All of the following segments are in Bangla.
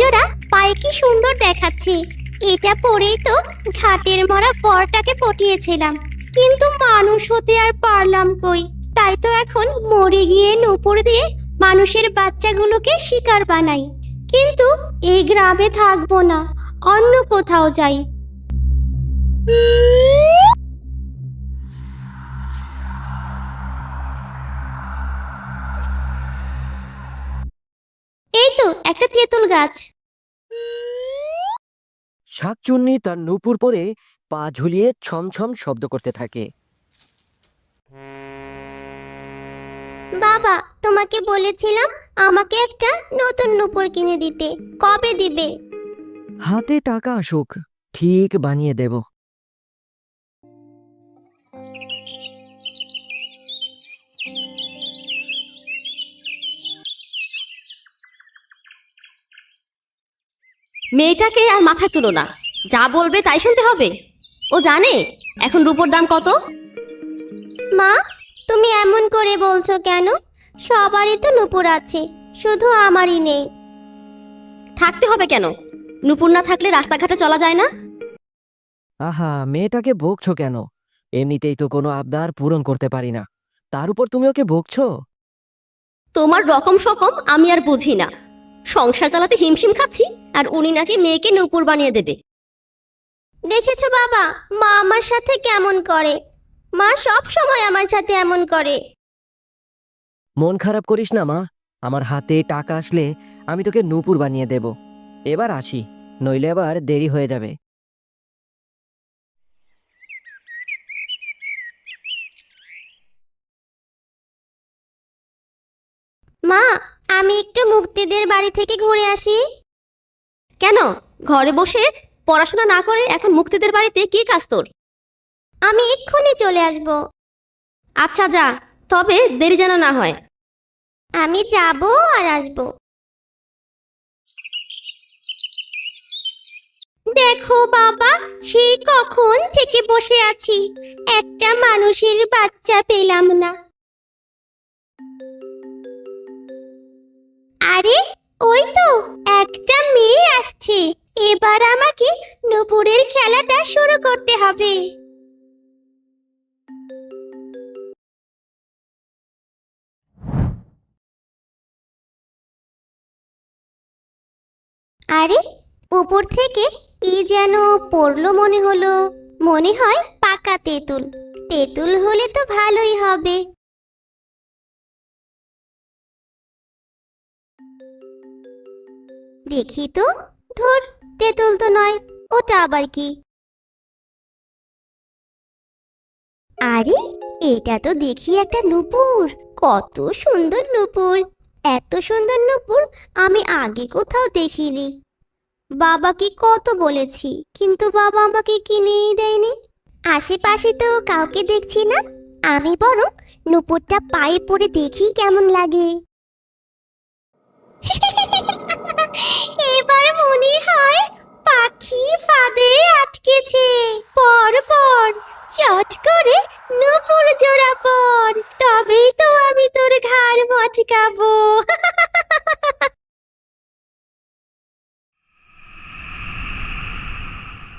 জোড়া পায়ে কি সুন্দর দেখাচ্ছে। এটা পরেই তো ঘাটের মরা বরটাকে পটিয়েছিলাম। কিন্তু মানুষ হতে আর পারলাম কই? তাই তো এখন মরে গিয়ে নূপুর দিয়ে মানুষের বাচ্চাগুলোকে শিকার বানাই। কিন্তু এই গ্রামে থাকব না, অন্য কোথাও যাই। এই তো একটা তেঁতুল গাছ। শাকচুন্নি তার নূপুর পরে পা ঝুলিয়ে ছমছম শব্দ করতে থাকে। বাবা তোমাকে বলেছিলাম আমাকে একটা নতুন নূপুর কিনে দিতে। কবে দিবে? হাতে টাকা আসুক ঠিক বানিয়ে দেব। মেয়েটাকে আর মাথায় তুলো না। যা বলবে তাই শুনতে হবে। ও জানে এখন রূপোর দাম কত? মা তুমি এমন করে বলছো কেন? সবারই তো নুপুর আছে শুধু আমারই নেই। থাকতে হবে কেন? নুপুর না থাকলে রাস্তাঘাটে চলা যায় না? আহা মেয়েটাকে বকছো কেন? এমনিতেই তো কোনো আবদার পূরণ করতে পারি না। তার উপর তুমি ওকে বকছো তোমার রকম সকম আমি আর বুঝি না। সংসার চালাতে হিমশিম খাচ্ছি, আর উনি নাকি মেয়েকে নূপুর বানিয়ে দেবে। দেখেছ বাবা, মা আমার সাথে কেমন করে? মা সব সময় আমার সাথে এমন করে। মন খারাপ করিস না, মা। আমার হাতে টাকা আসলে আমি তোকে নূপুর বানিয়ে দেব। এবার আসি, নইলে আবার দেরি হয়ে যাবে মা আমি একটু মুক্তিদের বাড়ি থেকে ঘুরে আসি। কেন? ঘরে বসে পড়াশোনা না করে এখন মুক্তিদের বাড়িতে কি কাজ তোর? আমি এক্ষুনি চলে আসব। আচ্ছা যা, তবে দেরি যেন না হয়। আমি যাব আর আসব। দেখো বাবা সেই কখন থেকে বসে আছি? একটা মানুষের বাচ্চা পেলাম না। আরে, ওই তো, একটা মেয়ে আসছে। এবার আমাকে নুপুরের খেলাটা শুরু করতে হবে। আরে, উপর থেকে কি যেন পড়ল মনে হলো। মনে হয় পাকা তেঁতুল। তেঁতুল হলে তো ভালোই হবে। দেখি তো। ধর, তেঁতুল তো নয়, ওটা আবার কি? আরে, এটা তো দেখি একটা নুপুর, কত সুন্দর নুপুর। এত সুন্দর নুপুর আমি আগে কোথাও দেখিনি। বাবাকে কত বলেছি, কিন্তু বাবা আমাকে কিনেই দেয়নি। আশেপাশে তো কাউকে দেখছি না, আমি বরং নুপুরটা পায়ে পড়ে দেখি কেমন লাগে। এবার মনে হয় পাখি ফাঁদে আটকেছে। পর পর চট করে নুপুর জোড়া পর, তবেই তো আমি তোর ঘাড় মটকাবো।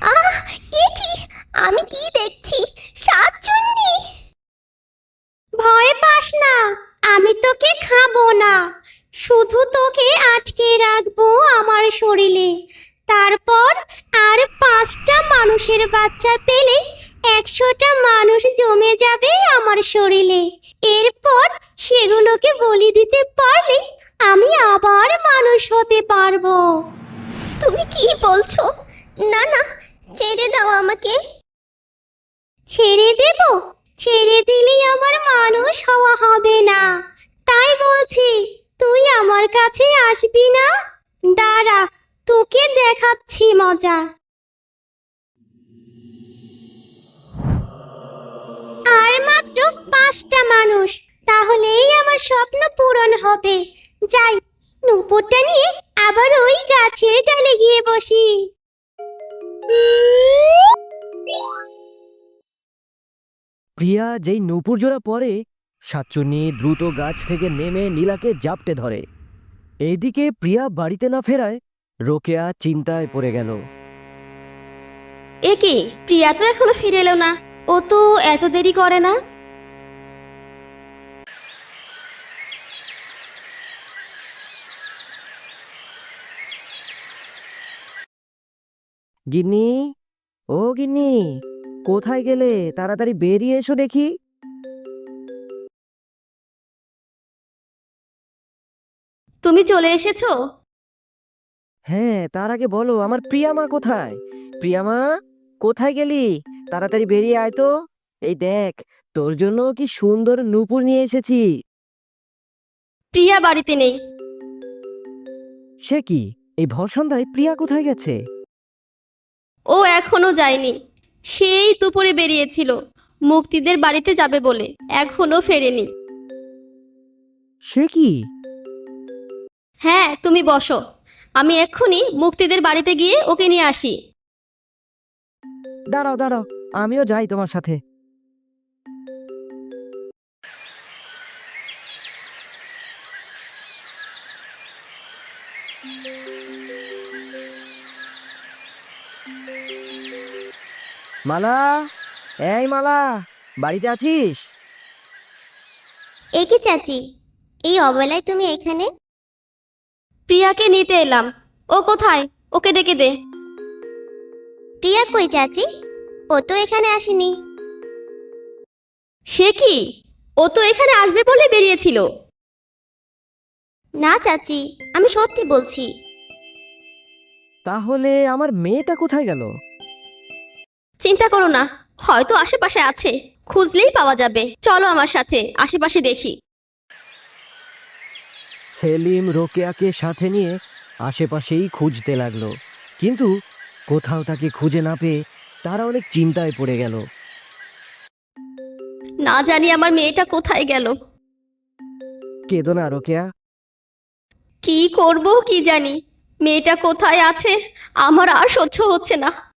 আহ, এ আমি কি দেখছি? সাতচুন্নি? ভয় পাস না, আমি তোকে খাব না। শুধু তোকে আটকে রাখব আমার শরীরে। তারপর আর পাঁচটা মানুষের বাচ্চা পেলে একশোটা মানুষ জমে যাবে আমার শরীরে। এরপর সেগুলোকে বলি দিতে পারলে আমি আবার মানুষ হতে পারব। তুমি কি বলছো? না না, ছেড়ে দাও আমাকে। ছেড়ে দেব? ছেড়ে দিলেই আমার মানুষ হওয়া হবে না। তাই বলছি। তুই আমার কাছে আসবি না? দাঁড়া, তোকে দেখাচ্ছি মজা। আর মাত্র পাঁচটা মানুষ, তাহলেই আমার স্বপ্ন পূরণ হবে। যাই, নুপুরটা নিয়ে আবার ওই গাছের ডালে গিয়ে বসি। প্রিয়া, যেই নূপুর জোড়া পরে সাতচুন্নি দ্রুত গাছ থেকে নেমে নীলাকে জাপটে ধরে। এইদিকে প্রিয়া বাড়িতে না ফেরায় রোকেয়া চিন্তায় পড়ে গেল। এ কি প্রিয়া তো এখনও ফিরে এলো না। ও তো এত দেরি করে না? গিন্নি ও গিন্নি কোথায় গেলে? তাড়াতাড়ি বেরিয়ে এসো দেখি। তুমি চলে এসেছ? হ্যাঁ তার আগে বলো আমার প্রিয়ামা কোথায়? প্রিয়ামা কোথায় গেলি? তাড়াতাড়ি বেরিয়ে আয় তো। এই দেখ তোর জন্য কি সুন্দর নূপুর নিয়ে এসেছি। প্রিয়া বাড়িতে নেই। সে কি? এই ভর সন্ধ্যায় প্রিয়া কোথায় গেছে? ও এখনও যায়নি। সেই দুপুরে বেরিয়েছিল। মুক্তিদের বাড়িতে যাবে বলে এখনও ফেরেনি। সে কি? হ্যাঁ তুমি বসো। আমি এক্ষুনি মুক্তিদের বাড়িতে গিয়ে ওকে নিয়ে আসি। দাঁড়াও দাঁড়াও আমিও যাই তোমার সাথে। মালা এই মালা বাড়িতে আছিস? এ কি চাচি এই অবেলায় তুমি এখানে? প্রিয়াকে নিতে এলাম। ও কোথায়? ওকে ডেকে দে। প্রিয়া কই চাচি? ও তো এখানে আসেনি। সে কি? ও তো এখানে আসবে বলে বেরিয়েছিল। না চাচি আমি সত্যি বলছি। তাহলে আমার মেয়েটা কোথায় গেল? চিন্তা করো না হয়তো আশেপাশে আছে। খুঁজলেই পাওয়া যাবে। চলো আমার সাথে আশেপাশে দেখি। সেলিম রোকেয়াকে সাথে নিয়ে আশেপাশেই খুঁজতে লাগল। কিন্তু কোথাও তাকে খুঁজে না পেয়ে তারা অনেক চিন্তায় পড়ে গেল। না জানি আমার মেয়েটা কোথায় গেল। কেঁদো না রোকেয়া। কি করব কি জানি? মেয়েটা কোথায় আছে? আমার আর সহ্য হচ্ছে না।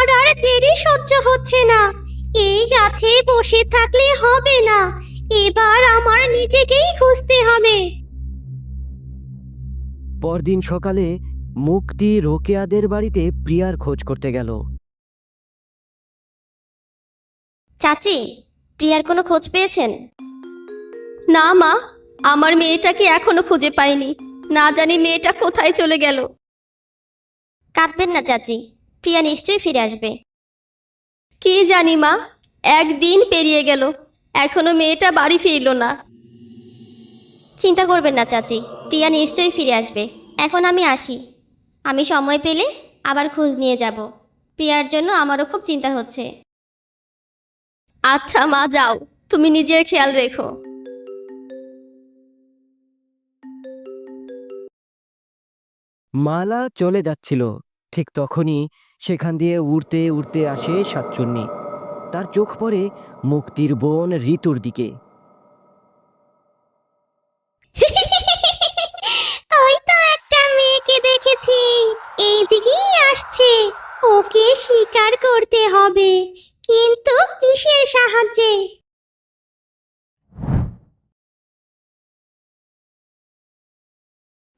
আমার আর দেরি সহ্য হচ্ছে না। এই গাছে বসে থাকলে হবে না। এবার আমার নিজেকেই খুঁজতে হবে। পরদিন সকালে মুক্তি রোকেয়াদের বাড়িতে প্রিয়ার খোঁজ করতে গেল। চাচি প্রিয়ার কোনো খোঁজ পেয়েছেন? না মা আমার মেয়েটাকে এখনও খুঁজে পাইনি। না জানি মেয়েটা কোথায় চলে গেল। কাঁদবেন না চাচি প্রিয়া নিশ্চয়ই ফিরে আসবে। কি জানি মা একদিন পেরিয়ে গেল এখনও মেয়েটা বাড়ি ফিরলো না। চিন্তা করবেন না চাচি প্রিয়া নিশ্চয়ই ফিরে আসবে। এখন আমি আসি। আমি সময় পেলে আবার খোঁজ নিয়ে যাব। প্রিয়ার জন্য আমারও খুব চিন্তা হচ্ছে। আচ্ছা মা যাও। তুমি নিজের খেয়াল রেখো। মালা চলে যাচ্ছিল ঠিক তখনই সেখান দিয়ে উড়তে উড়তে আসে সাতচুন্নি। তার চোখ পড়ে মুক্তির বোন ঋতুর দিকে। ওই তো একটা মেয়েকে দেখেছি। এই দিকেই আসছে। ওকে শিকার করতে হবে, কিন্তু কিসের সাহায্যে?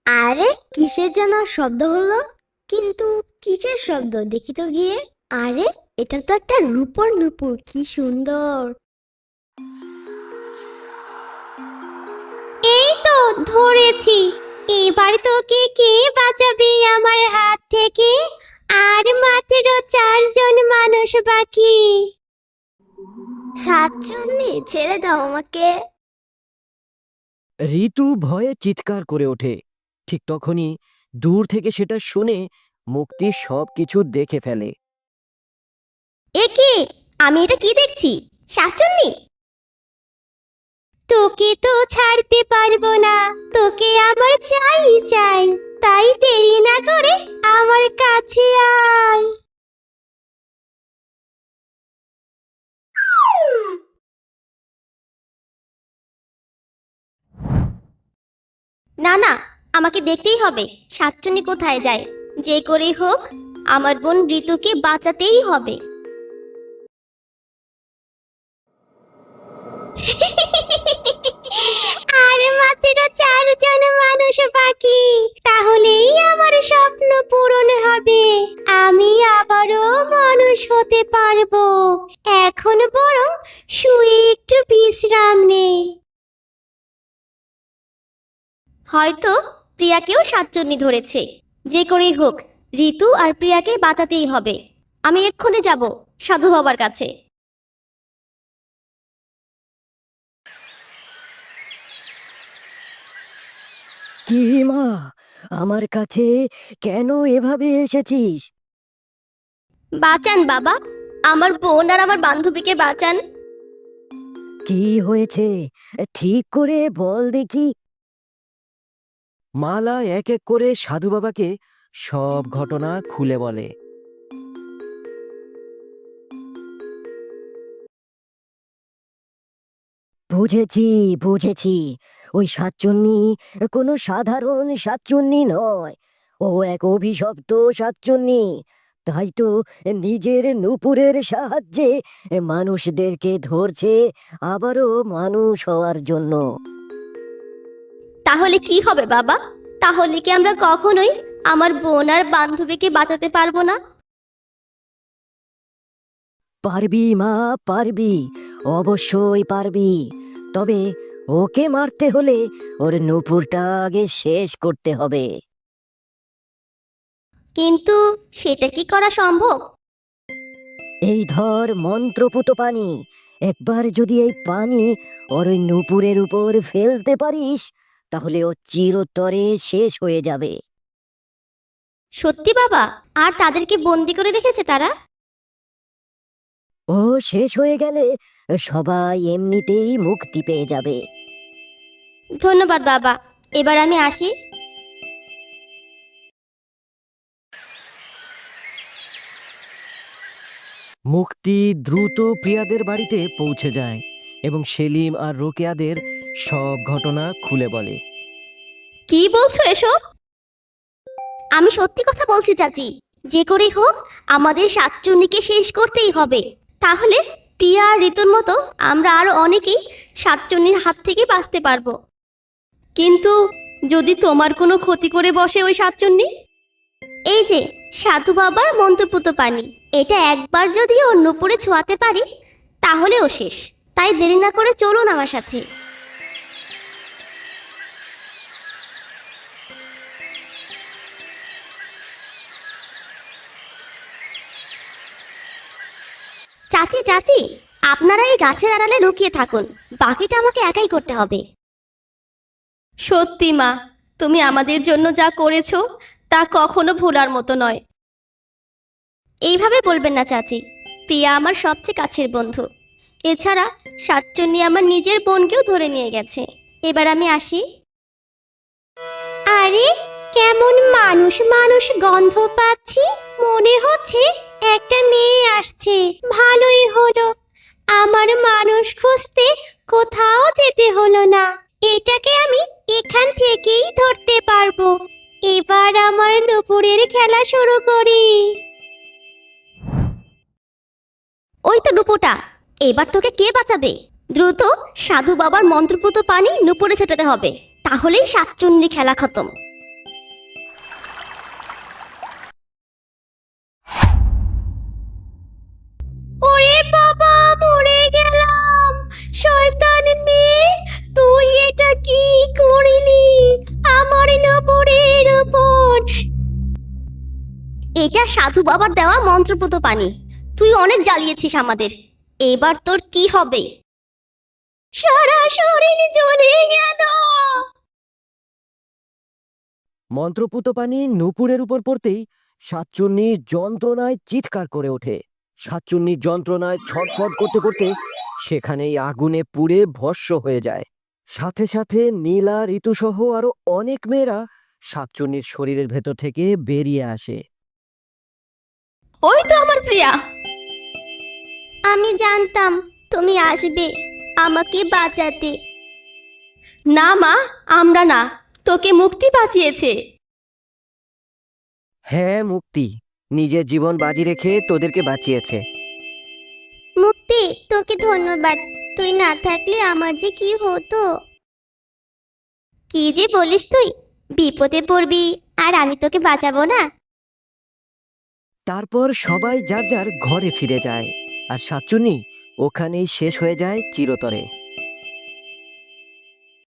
আরে, কিসের যেন শব্দ হলো? কিন্তু কিসের শব্দ? দেখি তো গিয়ে। আরে, এটা তো একটা রূপর নুপুর, কি সুন্দর। এই তো, ধরেছি। এবার তোকে কে বাঁচাবে আমার হাত থেকে? আর মাত্র চারজন মানুষ বাকি। সাতজনই ছেড়ে দাও আমাকে। ঋতু ভয়ে চিৎকার করে ওঠে। ঠিক তখনই দূর থেকে সেটা শুনে মুক্তি সব কিছু দেখে ফেলে। এ কি আমি এটা কি দেখছি? শাকচুন্নি তোকে তো ছাড়তে পারব না, তোকে আমার চাই চাই, তাই দেরি না করে আমার কাছে আয়। না না আমাকে দেখতেই হবে। সাতচুন্নি কোথায় যায়? যে করেই হোক, আমার বোন ঋতুকে বাঁচাতেই হবে। আর মাত্র চারজন মানুষ বাকি। তাহলেই আমার স্বপ্ন পূরণ হবে। আমি আবারও মানুষ হতে পারব। এখন বরং শুয়ে একটু বিশ্রাম নেই হয়তো প্রিয়াকেও সাতচন্নি ধরেছে। যে করেই হোক ঋতু আর প্রিয়াকে বাঁচাতেই হবে। আমি এক্ষুনি যাব সাধু বাবার কাছে। কি মা আমার কাছে কেন এভাবে এসেছিস? বাঁচান বাবা আমার বোন আর আমার বান্ধবীকে বাঁচান। কি হয়েছে? ঠিক করে বল দেখি। মালা এক এক করে সাধু বাবাকে সব ঘটনা খুলে বলে। বুঝেছি বুঝেছি। ওই সাতচন্নি কোনো সাধারণ সাতচন্নি নয়। ও এক অভিশপ্ত সাতচন্নি। তাই তো নিজের নুপুরের সাহায্যে মানুষদেরকে ধরছে, আবারও মানুষ হওয়ার জন্য। তাহলে কি হবে বাবা? তাহলে কি আমরা কখনোই আমার বোন আর বান্ধবীকে বাঁচাতে পারব না? পারবি মা পারবি। অবশ্যই পারবি। তবে ওকে মারতে হলে ওর নুপুরটা আগে শেষ করতে হবে। কিন্তু সেটা কি করা সম্ভব? এই ধর মন্ত্রপুত পানি। একবার যদি এই পানি ওর ওই নুপুরের উপর ফেলতে পারিস তাহলে ও চিরতরে শেষ হয়ে যাবে। সত্যি বাবা? আর তাদেরকে বন্দি করে রেখেছে তারা? ও শেষ হয়ে গেলে সবাই এমনিতেই মুক্তি পেয়ে যাবে। ধন্যবাদ বাবা। এবার আমি আসি। মুক্তি দ্রুত প্রিয়াদের বাড়িতে পৌঁছে যায় এবং সেলিম আর রোকেয়াদের সব ঘটনা খুলে বলে। কি বলছো এসব? আমি সত্যি কথা বলছি চাচি। যে করেই হোক, আমাদের সাতচুন্নিকে শেষ করতেই হবে। তাহলে প্রিয়া আর ঋতুর মতো আমরা আরও অনেকেই সাতচুন্নির হাত থেকে বাঁচতে পারব। কিন্তু যদি তোমার কোনো ক্ষতি করে বসে ওই সাতচুন্নি এই যে, সাধু বাবার মন্ত্রপুত পানি। এটা একবার যদি ওর নুপুরে ছোঁয়াতে পারি, তাহলেও শেষ। তাই দেরি না করে চলুন আমার সাথে। চাচি চাচি আপনারা এই গাছের আড়ালে লুকিয়ে থাকুন। বাকিটা আমাকে একাই করতে হবে। সত্যি মা তুমি আমাদের জন্য যা করেছ তা কখনো ভোলার মতো নয়। এইভাবে বলবেন না চাচি। প্রিয়া আমার সবচেয়ে কাছের বন্ধু। এছাড়া সাতচন্নি আমার নিজের বোনকেও ধরে নিয়ে গেছে। এবার আমি আসি। আরে কেমন মানুষ মানুষ গন্ধ পাচ্ছি? মনে হচ্ছে একটা মেয়ে আসছে। ভালোই হলো। আমার মানুষ খুঁজতে কোথাও যেতে হলো না। এটাকে আমি এখান থেকেই ধরতে পারব। এবার আমার নুপুরের খেলা শুরু করি। ওই তো নুপুটা এবার তোকে কে বাঁচাবে? দ্রুত সাধু বাবার মন্ত্রপুত পানি নুপুরে ছেটাতে হবে। তাহলেই সাতচন্নি খেলা খতম। এটা সাধু বাবার দেওয়া মন্ত্রপুত পানি। তুই অনেক জ্বালিয়েছিস আমাদের। এবার তোর কি হবে? সারা শরীর জ্বলে গেল। মন্ত্রপুত পানি নুপুরের উপর পড়তেই সাতচন্নি যন্ত্রণায় চিৎকার করে ওঠে। সাতচন্নি যন্ত্রণায় ছটফট করতে করতে সেখানেই আগুনে পুড়ে ভস্য হয়ে যায়। সাথে সাথে নীলা, ঋতুসহ আরও অনেক মেয়েরা সাতচুন্নির শরীরের ভেতর থেকে বেরিয়ে আসে। ওই তো আমার প্রিয়া। আমি জানতাম তুমি আসবে আমাকে বাঁচাতে। না মা আমরা না তোকে মুক্তি বাঁচিয়েছে। হ্যাঁ মুক্তি। নিজের জীবন বাজি রেখে তোদেরকে বাঁচিয়েছে। মুক্তি তোকে ধন্যবাদ। তুই না থাকলে আমার যে কি হতো? কি যে বলিস তুই? বিপদে পড়বি আর আমি তোকে বাঁচাবো না? তারপর সবাই যার যার ঘরে ফিরে যায়। আর সাচুনি ওখানেই শেষ হয়ে যায় চিরতরে।